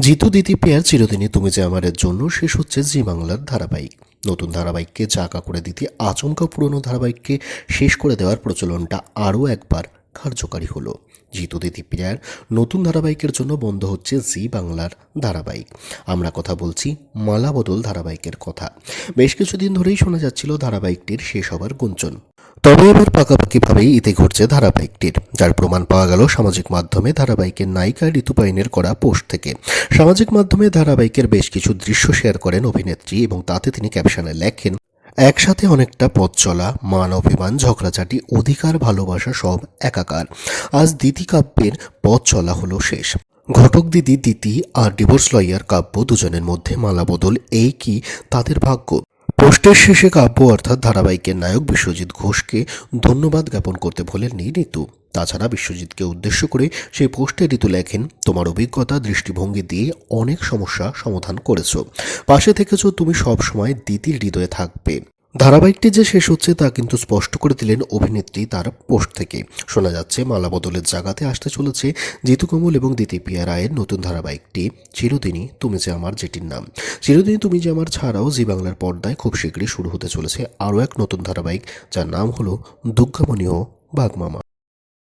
জিতু দিতি পেয়ার চিরদিনই তুমি যে আমারের জন্য, শেষ হচ্ছে জি বাংলার ধারাবাহিক। নতুন ধারাবাহিককে চাকা করে দিতে, আচমকা পুরনো ধারাবাহিককে শেষ করে দেওয়ার প্রচলনটা আরও একবার কার্যকারী হলো। জিতু দিদি পেয়ার নতুন ধারাবাহিকের জন্য বন্ধ হচ্ছে জি বাংলার ধারাবাহিক। আমরা কথা বলছি মালা বদল ধারাবাহিকের কথা। বেশ কিছুদিন ধরেই শোনা যাচ্ছিল ধারাবাহিকটির শেষ হবার গুঞ্জন। তবে এবার পাকাপাকিভাবেই ইতি ঘটছে ধারাবাহিকটির, যার প্রমাণ পাওয়া গেল সামাজিক মাধ্যমে ধারাবাহিকের নায়িকা ঋতুপাইনের করা পোস্ট থেকে। সামাজিক মাধ্যমে ধারাবাহিকের বেশ কিছু দৃশ্য শেয়ার করেন অভিনেত্রী এবং তাতে তিনি ক্যাপশনে লেখেন, একসাথে অনেকটা পথ চলা, মান অভিমান, ঝগড়াঝাটি, অধিকার, ভালোবাসা সব একাকার। আজ দিতি কাব্যের পথ চলা হলো শেষ। ঘটক দিদি, দিতি আর ডিভোর্স লয়ার কাব্য দুজনের মধ্যে মালা বদল এই কি তাদের ভাগ্য? পোস্টের শেষে কাব্য অর্থাৎ ধারাবাহিকের নায়ক বিশ্বজিৎ ঘোষকে ধন্যবাদ জ্ঞাপন করতে ভোলেননি ঋতু। তাছাড়া বিশ্বজিৎকে উদ্দেশ্য করে সেই পোস্টে ঋতু লেখেন, তোমার অভিজ্ঞতা, দৃষ্টিভঙ্গি দিয়ে অনেক সমস্যা সমাধান করেছ। পাশে থেকেছো, তুমি সব সময় হৃদয়ে থাকবে। ধারাবাহিকটি যে শেষ হচ্ছে তা কিন্তু স্পষ্ট করে দিলেন অভিনেত্রী তার পোস্ট থেকে। শোনা যাচ্ছে, মালা বদলের জায়গাতে আসতে চলেছে জিতু কমল এবং দিতি পিয়া রায়ের নতুন ধারাবাহিকটি, চিরদিনই তুমি যে আমার যেটির নাম। চিরদিনই তুমি যে আমার ছাড়াও জি বাংলার পর্দায় খুব শীঘ্রই শুরু হতে চলেছে আরও এক নতুন ধারাবাহিক, যার নাম হলো দুর্গামণি ও বাগমামা